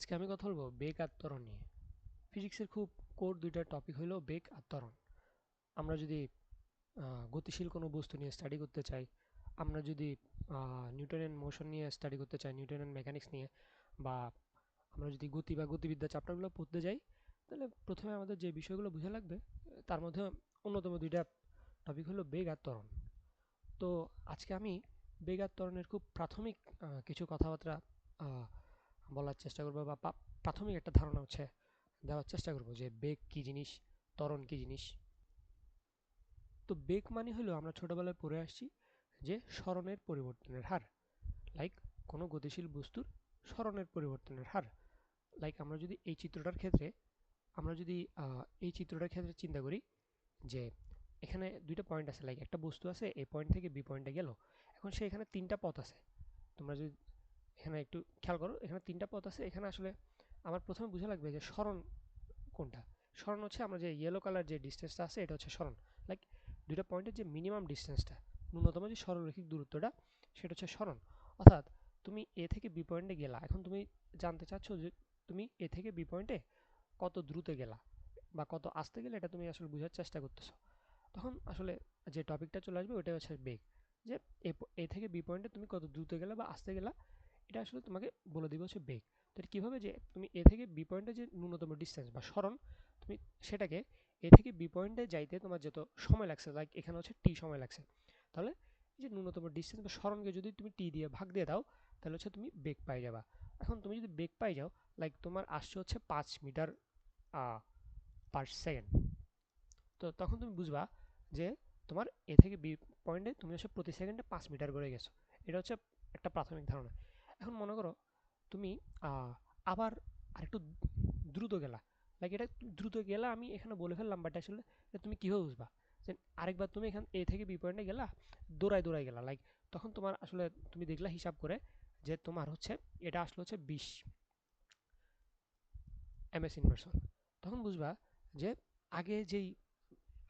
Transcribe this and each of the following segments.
আজকে আমি কথা বলব বেগ আর ত্বরণ নিয়ে। ফিজিক্সের খুব কোর দুইটা টপিক হলো বেগ আর ত্বরণ। আমরা যদি গতিশীল কোনো বস্তু নিয়ে স্টাডি করতে চাই, আমরা যদি নিউটনের মোশন নিয়ে স্টাডি করতে চাই নিউটনের মেকানিক্স নিয়ে, বা আমরা যদি গতি বা গতিবিদ্যা চ্যাপ্টারগুলো পড়তে যাই, তাহলে প্রথমে আমাদের যে বিষয়গুলো বোঝা লাগবে, তার মধ্যে অন্যতম দুইটা টপিক হলো বেগ আর ত্বরণ। তো আজকে আমি বেগ আর ত্বরণের খুব প্রাথমিক কিছু কথাবার্তা বলার চেষ্টা করব বা প্রাথমিক একটা ধারণা হচ্ছে, দেওয়ার চেষ্টা করব যে বেগ কী জিনিস, ত্বরণ কী জিনিস। তো বেগ মানে হলো আমরা ছোটোবেলায় পড়ে আসছি যে স্মরণের পরিবর্তনের হার। লাইক কোনো গতিশীল বস্তুর স্মরণের পরিবর্তনের হার। লাইক আমরা যদি এই চিত্রটার ক্ষেত্রে, আমরা যদি এই চিত্রটার ক্ষেত্রে চিন্তা করি যে এখানে দুইটা পয়েন্ট আছে। লাইক একটা বস্তু আছে, এ পয়েন্ট থেকে বি পয়েন্টে গেল। এখন সে এখানে তিনটা পথ আছে। তোমরা যদি এখানে একটু খেয়াল করো, এখানে তিনটা পথ আছে। এখানে আসলে আমার প্রথমে বোঝা লাগবে যে স্মরণ কোনটা। স্মরণ হচ্ছে আমরা যে ইয়েলো কালার যে ডিস্টেন্সটা আছে, এটা হচ্ছে স্মরণ। লাইক দুইটা পয়েন্টের যে মিনিমাম ডিস্টেন্সটা ন্যূনতম যে সরলরৈখিক দূরত্বটা, সেটা হচ্ছে স্মরণ। অর্থাৎ তুমি এ থেকে বি পয়েন্টে গেলা, এখন তুমি জানতে চাচ্ছ যে তুমি এ থেকে বি পয়েন্টে কত দ্রুত গেলা বা কত আসতে গেলে, এটা তুমি আসলে বোঝার চেষ্টা করতেছো। তখন আসলে যে টপিকটা চলে আসবে ওইটা হচ্ছে বেগ। যে এ থেকে বি পয়েন্টে তুমি কত দ্রুত গেলা বা আসতে গেলা এটা আসলে তোমাকে বলে দিবে হচ্ছে বেগ। তো এটা কীভাবে যে তুমি এ থেকে বি পয়েন্টে যে ন্যূনতম ডিস্টেন্স বা স্মরণ তুমি সেটাকে এ থেকে বি পয়েন্টে যাইতে তোমার যত সময় লাগছে লাইক এখানে হচ্ছে টি সময় লাগছে, তাহলে যে ন্যূনতম ডিস্টেন্স বা স্মরণকে যদি তুমি টি দিয়ে ভাগ দিয়ে দাও, তাহলে হচ্ছে তুমি বেগ পাই যাবা। এখন তুমি যদি বেগ পাই যাও লাইক তোমার আসছে হচ্ছে পাঁচ মিটার পার সেকেন্ড তো তখন তুমি বুঝবা যে তোমার এ থেকে বি পয়েন্টে তুমি হচ্ছে প্রতি সেকেন্ডে পাঁচ মিটার করে গেছো। এটা হচ্ছে একটা প্রাথমিক ধারণা। এখন মনে করো তুমি আবার আরেকটু দ্রুত গেলা। লাইক এটা দ্রুত গেলা আমি এখানে বলে ফেললাম বাট আসলে তুমি কীভাবে বুঝবা? যে আরেকবার তুমি এখান, এ থেকে বি পয়েন্টে গেলা, দৌড়ায় দৌড়ায় গেলা। লাইক তখন তোমার আসলে তুমি দেখলা হিসাব করে যে তোমার হচ্ছে, এটা আসলে হচ্ছে বিশ। এম এস ইনভার্সন তখন বুঝবা যে আগে যেই,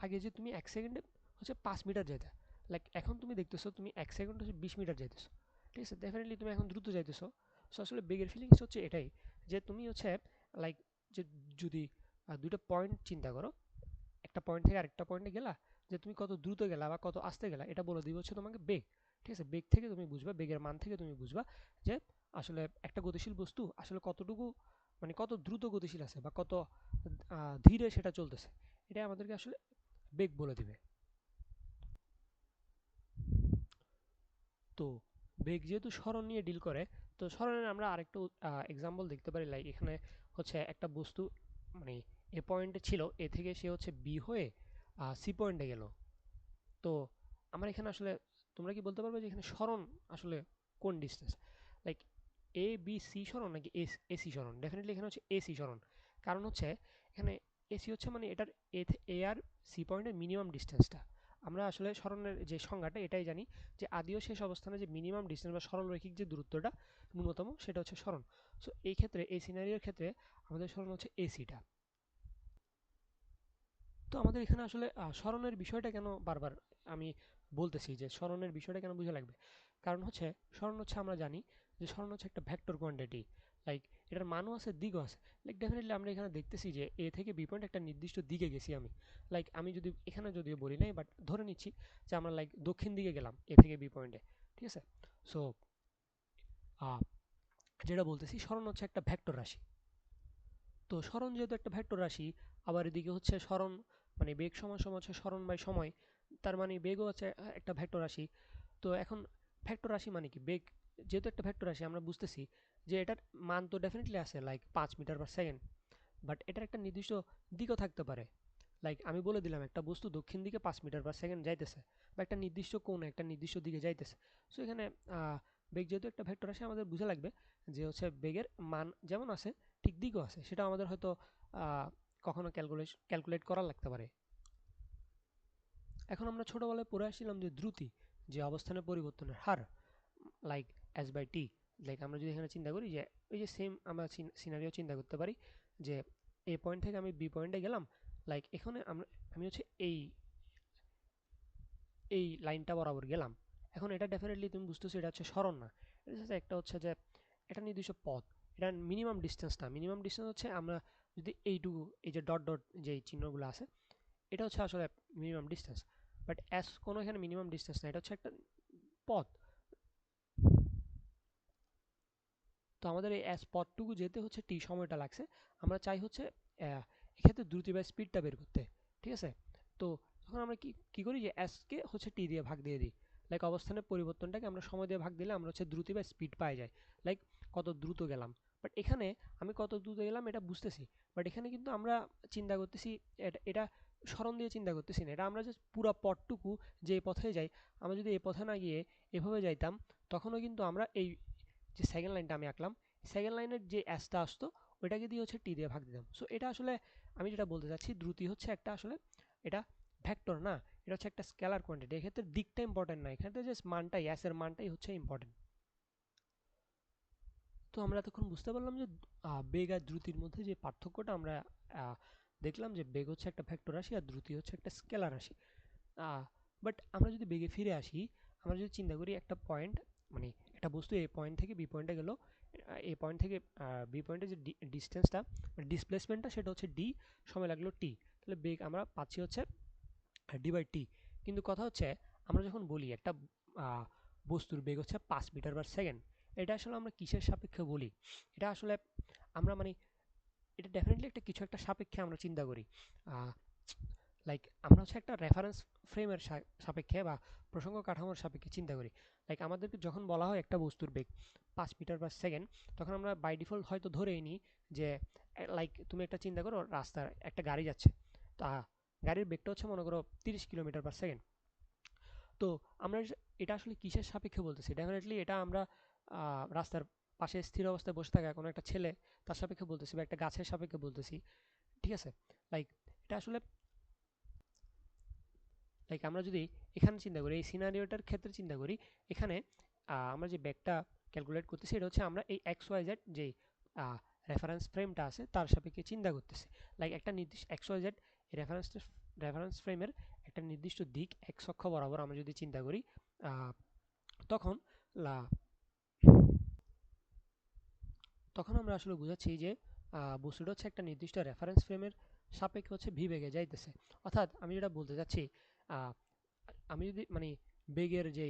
আগে যে তুমি এক সেকেন্ডে হচ্ছে পাঁচ মিটার যেতে লাইক এখন তুমি দেখতেছো তুমি এক সেকেন্ড হচ্ছে বিশ মিটার যাইতেছো। ঠিক আছে ডেফিনেটলি তুমি এখন দ্রুত যাইতেছো। সো আসলে বেগের ফিলিংস হচ্ছে এটাই, যে তুমি হচ্ছে লাইক যে যদি দুটো পয়েন্ট চিন্তা করো, একটা পয়েন্ট থেকে আরেকটা পয়েন্টে গেলা, যে তুমি কত দ্রুত গেলা বা কত আসতে গেলা, এটা বলে দিবে হচ্ছে তোমাকে বেগ ঠিক আছে? বেগ থেকে তুমি বুঝবা বেগের মান থেকে তুমি বুঝবা, যে আসলে একটা গতিশীল বস্তু আসলে কতটুকু মানে কত দ্রুত গতিশীল আছে বা কত ধীরে সেটা চলতেছে এটা আমাদেরকে আসলে বেগ বলে দিবে। তো বেগ যেহেতু স্মরণ নিয়ে ডিল করে, তো স্মরণের আমরা আরেকটু এক্সাম্পল দেখতে পারি লাইক এখানে হচ্ছে একটা বস্তু মানে এ পয়েন্টে ছিল এ থেকে সে হচ্ছে বি হয়ে সি পয়েন্টে গেল। তো আমরা এখানে আসলে, তোমরা কি বলতে পারবে যে এখানে স্মরণ আসলে কোন distance like A B C স্মরণ নাকি এস এসি স্মরণ? ডেফিনেটলি এখানে হচ্ছে এসি স্মরণ। কারণ হচ্ছে, এখানে এসি হচ্ছে মানে এটার এ আর সি পয়েন্টের মিনিমাম ডিস্টেন্সটা আমরা আসলে স্মরণের যে সংজ্ঞাটা, এটাই জানি যে আদিও শেষ অবস্থানে যে মিনিমাম ডিস্টেন্স বা সরলরৈখিক যে দূরত্বটা ন্যূনতম, সেটা হচ্ছে স্মরণ। সো এই ক্ষেত্রে, এই সিনারিওর ক্ষেত্রে আমাদের স্মরণ হচ্ছে এসিটা তো আমাদের এখানে আসলে স্মরণের বিষয়টা কেন বারবার আমি বলতেছি যে স্মরণের বিষয়টা কেন বুঝে লাগবে? কারণ হচ্ছে, স্মরণ হচ্ছে আমরা জানি যে স্মরণ হচ্ছে একটা ভেক্টর কোয়ান্টিটি লাইক এটার মানও আছে, দিকও আছে। লাইক ডেফিনেটলি আমরা এখানে দেখতেছি যে এ থেকে বি পয়েন্ট একটা নির্দিষ্ট দিকে গেছি আমি। লাইক আমি যদি, এখানে যদিও বলি নাই বাট ধরে নিচ্ছি যে আমরা লাইক দক্ষিণ দিকে গেলাম এ থেকে বি পয়েন্টে ঠিক আছে? সো যেটা বলতেছি, স্মরণ হচ্ছে একটা ভ্যাক্টর রাশি। তো স্মরণ যেহেতু একটা ভেক্টর রাশি, আবার এদিকে হচ্ছে স্মরণ মানে বেগ সময় সময় হচ্ছে স্মরণ বাই সময়, তার মানে বেগও হচ্ছে একটা ভেক্টর রাশি। তো এখন ভ্যাক্টর রাশি মানে কি? বেগ, যেহেতু একটা ভ্যাক্টর রাশি, আমরা বুঝতেছি যে এটার মান তো ডেফিনেটলি আছে লাইক পাঁচ মিটার পার সেকেন্ড বাট এটার একটা নির্দিষ্ট দিকও থাকতে পারে। লাইক আমি বলে দিলাম, একটা বস্তু দক্ষিণ দিকে পাঁচ মিটার পার সেকেন্ড যাইতেছে, বা একটা নির্দিষ্ট কোণে একটা নির্দিষ্ট দিকে যাইতেছে। সো এখানে বেগ যেহেতু একটা ভেক্টর আসে, আমাদের বুঝে লাগবে যে হচ্ছে বেগের মান যেমন আছে, ঠিক দিকও আছে। সেটা আমাদের হয়তো কখনো ক্যালকুলেট ক্যালকুলেট করা লাগতে পারে। এখন আমরা ছোটোবেলায় পড়ে আসছিলাম যে দ্রুতি, যে অবস্থানের পরিবর্তনের হার like S by T like আমরা যদি এখানে চিন্তা করি যে, ওই যে সেম আমরা সিনারিও চিন্তা করতে পারি যে এ পয়েন্ট থেকে আমি বি পয়েন্টে গেলাম লাইক এখানে আমরা, আমি হচ্ছে এই এই লাইনটা বরাবর গেলাম। এখন এটা ডেফিনেটলি তুমি বুঝতেছো, এটা হচ্ছে স্মরণ না। এটা হচ্ছে একটা হচ্ছে যে, এটা নির্দিষ্ট পথ, এটা মিনিমাম ডিস্টেন্স না। মিনিমাম ডিস্টেন্স হচ্ছে আমরা যদি এইটুকু, এই যে ডট ডট যে চিহ্নগুলো আছে, এটা হচ্ছে আসলে মিনিমাম ডিস্টেন্স বাট অ্যাস কোনো এখানে মিনিমাম ডিস্টেন্স না, এটা হচ্ছে একটা পথ। তো আমাদের এই অ্যাস পথটুকু যেতে হচ্ছে টি সময়টা লাগছে। আমরা চাই হচ্ছে এক্ষেত্রে দ্রুতি বা স্পিডটা বের করতে, ঠিক আছে? তো তখন আমরা কি, কী করি যে অ্যাসকে হচ্ছে টি দিয়ে ভাগ দিয়ে দিই। লাইক অবস্থানের পরিবর্তনটাকে আমরা সময় দিয়ে ভাগ দিলে আমরা হচ্ছে দ্রুতি বা স্পিড পাই যাই লাইক কত দ্রুত গেলাম। বাট এখানে আমি কত দ্রুত গেলাম এটা বুঝতেছি। বাট এখানে কিন্তু আমরা চিন্তা করতেছি, এটা এটা স্মরণ দিয়ে চিন্তা করতেছি না। এটা আমরা যে পুরো পথটুকু যে পথে যাই, আমরা যদি এই পথে না গিয়ে এভাবে যাইতাম, তখনও কিন্তু আমরা এই যে সেকেন্ড লাইনটা আমি আঁকলাম সেকেন্ড লাইনের যে অ্যাসটা আসতো, ওইটাকে দিয়ে হচ্ছে টি দিয়ে ভাগ দিতাম। সো এটা আসলে আমি যেটা বলতে চাচ্ছি, দ্রুতি হচ্ছে একটা আসলে এটা ভ্যাক্টর না, এটা হচ্ছে একটা স্কেলার কোয়ান্টিটি এক্ষেত্রে দিকটা ইম্পর্টেন্ট না এক্ষেত্রে যে মানটাই অ্যাসের মানটাই হচ্ছে ইম্পর্টেন্ট তো আমরা এতক্ষণ বুঝতে পারলাম যে বেগ আর দ্রুতির মধ্যে যে পার্থক্যটা আমরা দেখলাম যে বেগ হচ্ছে একটা ভ্যাক্টর রাশি আর দ্রুতি হচ্ছে একটা স্কেলার রাশি। বাট আমরা যদি বেগে ফিরে আসি, আমরা যদি চিন্তা করি একটা পয়েন্ট মানে একটা বস্তু এ পয়েন্ট থেকে বি পয়েন্টে গেল এ পয়েন্ট থেকে বি পয়েন্টের যে ডিস্টেন্সটা ডিসপ্লেসমেন্টটা সেটা হচ্ছে ডি সময় লাগল টি তাহলে বেগ আমরা পাচ্ছি হচ্ছে ডি বাই টি কিন্তু কথা হচ্ছে, আমরা যখন বলি একটা বস্তুর বেগ হচ্ছে পাঁচ মিটার পার সেকেন্ড এটা আসলে আমরা কিসের সাপেক্ষে বলি? এটা আসলে আমরা মানে এটা ডেফিনেটলি একটা কিছু একটা সাপেক্ষে আমরা চিন্তা করি। লাইক আমরা হচ্ছে একটা রেফারেন্স ফ্রেমের সাপেক্ষে বা প্রসঙ্গ কাঠামোর সাপেক্ষে চিন্তা করি। লাইক আমাদেরকে যখন বলা হয় একটা বস্তুর বেগ পাঁচ মিটার পার সেকেন্ড তখন আমরা বাই ডিফল্ট হয়তো ধরেই নিই যে লাইক তুমি একটা চিন্তা করো রাস্তার একটা গাড়ি যাচ্ছে। তা গাড়ির বেগটা হচ্ছে মনে করো তিরিশ কিলোমিটার পার সেকেন্ড তো আমরা এটা আসলে কিসের সাপেক্ষে বলতেছি? ডেফিনেটলি এটা আমরা রাস্তার পাশে স্থির অবস্থায় বসে থাকা কোনো একটা ছেলে তার সাপেক্ষে বলতেছি বা একটা গাছের সাপেক্ষে বলতেছি। ঠিক আছে? লাইক এটা আসলে লাইক আমরা যদি এখানে চিন্তা করি, এই সিনারিওটার ক্ষেত্রে চিন্তা করি, এখানে আমরা যে ব্যাগটা ক্যালকুলেট করতেছি, এটা হচ্ছে আমরা এই এক্স ওয়াই জেড যে রেফারেন্স ফ্রেমটা আছে, তার সাপেক্ষে চিন্তা করতেছি। লাইক একটা নির্দিষ্ট X Y Z reference reference ফ্রেমের একটা নির্দিষ্ট দিক এক্স অক্ষ বরাবর আমরা যদি চিন্তা করি তখন তখন আমরা আসলে বুঝাচ্ছি যে বস্তুটা হচ্ছে একটা নির্দিষ্ট রেফারেন্স ফ্রেমের সাপেক্ষে হচ্ছে ভি বেগে যাইতেছে। অর্থাৎ, আমি যেটা বলতে চাচ্ছি আমি যদি মানে বেগের যে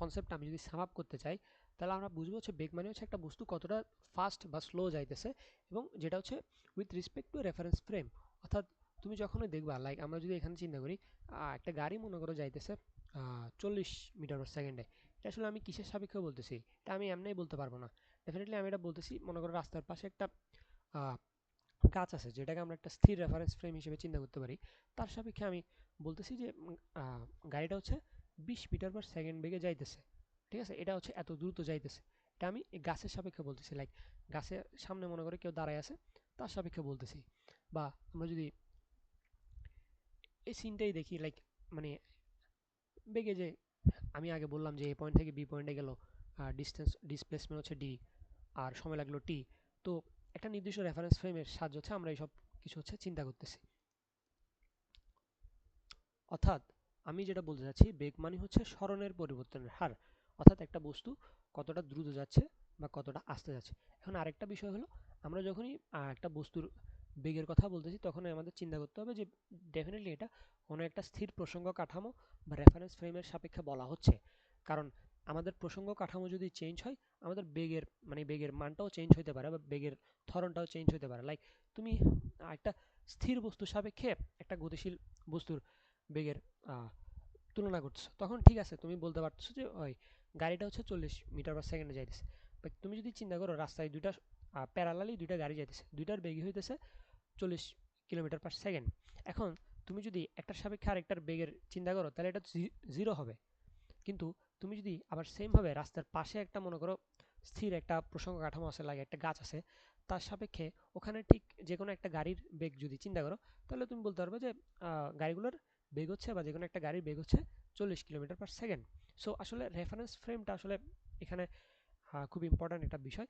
কনসেপ্ট আমি যদি সাম আপ করতে চাই, তাহলে আমরা বুঝব হচ্ছে বেগ মানে হচ্ছে একটা বস্তু কতটা ফাস্ট বা স্লো যাইতেছে এবং যেটা হচ্ছে with respect to reference frame অর্থাৎ তুমি যখনই দেখবা লাইক আমরা যদি এখানে চিন্তা করি একটা গাড়ি মনে করো যাইতেছে চল্লিশ মিটার পার সেকেন্ডে এটা আসলে আমি কিসের সাপেক্ষে বলতেছি? এটা আমি এমনিই বলতে পারব না। ডেফিনেটলি আমি এটা বলতেছি, মনে করো রাস্তার পাশে একটা গাছ আছে, যেটাকে আমরা একটা স্থির রেফারেন্স ফ্রেম হিসেবে চিন্তা করতে পারি। তার সাপেক্ষে আমি বলতেছি যে গাড়িটা হচ্ছে বিশ মিটার পার সেকেন্ড বেগে যাইতেছে। ঠিক আছে? এটা হচ্ছে এত দ্রুত যাইতেছে। এটা আমি গাছের সাপেক্ষে বলতেছি লাইক গাছের সামনে মনে করে কেউ দাঁড়ায় আছে, তার সাপেক্ষে বলতেছি। বা আমরা যদি এই সিনটাই দেখি লাইক মানে বেগে যে, আমি আগে বললাম যে এ পয়েন্ট থেকে বি পয়েন্টে গেল ডিস্টেন্স ডিসপ্লেসমেন্ট হচ্ছে ডি আর সময় লাগল টি তো একটা নির্দিষ্ট রেফারেন্স ফ্রেমের সাহায্য হচ্ছে আমরা এইসব কিছু হচ্ছে চিন্তা করতেছি। অর্থাৎ আমি যেটা বলতে চাচ্ছি বেগ মানে হচ্ছে স্মরণের পরিবর্তনের হার। অর্থাৎ একটা বস্তু কতটা দ্রুত যাচ্ছে বা কতটা আস্তে যাচ্ছে। এখন আরেকটা বিষয় হলো, আমরা যখনই একটা বস্তুর বেগের কথা বলতেছি তখন আমাদের চিন্তা করতে হবে যে ডেফিনেটলি এটা কোনো একটা স্থির প্রসঙ্গ কাঠামো বা রেফারেন্স ফ্রেমের সাপেক্ষে বলা হচ্ছে। কারণ আমাদের প্রসঙ্গ কাঠামো যদি চেঞ্জ হয়, আমাদের বেগের মানে বেগের মানটাও চেঞ্জ হতে পারে বা বেগের ধরনটাও চেঞ্জ হতে পারে। লাইক তুমি একটা স্থির বস্তু সাপেক্ষে একটা গতিশীল বস্তুর বেগের তুলনা করছ তখন ঠিক আছে, তুমি বলতে পারছ যে, ওই গাড়িটা হচ্ছে চল্লিশ মিটার পার সেকেন্ডে যাইতেছে। বাট তুমি যদি চিন্তা করো, রাস্তায় দুইটা প্যারালালি দুইটা গাড়ি যাইতেছে, দুইটার বেগই হইতেছে চল্লিশ কিলোমিটার পার সেকেন্ড এখন তুমি যদি একটার সাপেক্ষে আরেকটার বেগের চিন্তা করো, তাহলে এটা জিরো হবে। কিন্তু তুমি যদি আবার সেমভাবে রাস্তার পাশে একটা, মনে করো, স্থির একটা প্রসঙ্গ কাঠামো আছে লাগে একটা গাছ আছে, তার সাপেক্ষে ওখানে ঠিক যে কোনো একটা গাড়ির বেগ যদি চিন্তা করো, তাহলে তুমি বলতে পারবে যে গাড়িগুলোর বেগ হচ্ছে বা যে কোনো একটা গাড়ির বেগ হচ্ছে চল্লিশ কিলোমিটার পার সেকেন্ড সো আসলে রেফারেন্স ফ্রেমটা আসলে এখানে খুব ইম্পর্ট্যান্ট একটা বিষয়।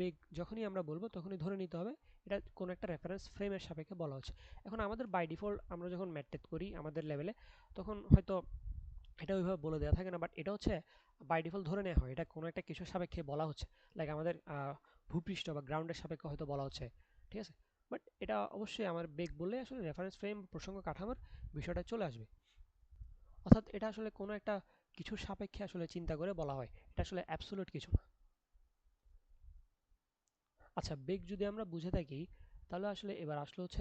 বেগ যখনই আমরা বলব, তখনই ধরে নিতে হবে, এটা কোনো একটা রেফারেন্স ফ্রেমের সাপেক্ষে বলা হচ্ছে। এখন আমাদের বাই ডিফল্ট আমরা যখন ম্যাট্রেট করি আমাদের লেভেলে তখন হয়তো এটা ওইভাবে বলে দেওয়া থাকে না বাট এটা হচ্ছে বাই ডিফল্ট ধরে নেওয়া হয়। এটা কোনো একটা কিছুর সাপেক্ষে বলা হচ্ছে। লাইক আমাদের ভূপৃষ্ঠ বা গ্রাউন্ডের সাপেক্ষে হয়তো বলা হচ্ছে। ঠিক আছে? বাট এটা অবশ্যই আমার বেগ বললে আসলে রেফারেন্স ফ্রেম প্রসঙ্গ, কাঠামোর বিষয়টা চলে আসবে। অর্থাৎ এটা আসলে কোনো একটা কিছুর সাপেক্ষে আসলে চিন্তা করে বলা হয়। এটা আসলে অ্যাবসোলুট কিছু না। আচ্ছা বেগ যদি আমরা বুঝে থাকি, তাহলে আসলে এবার আসলে হচ্ছে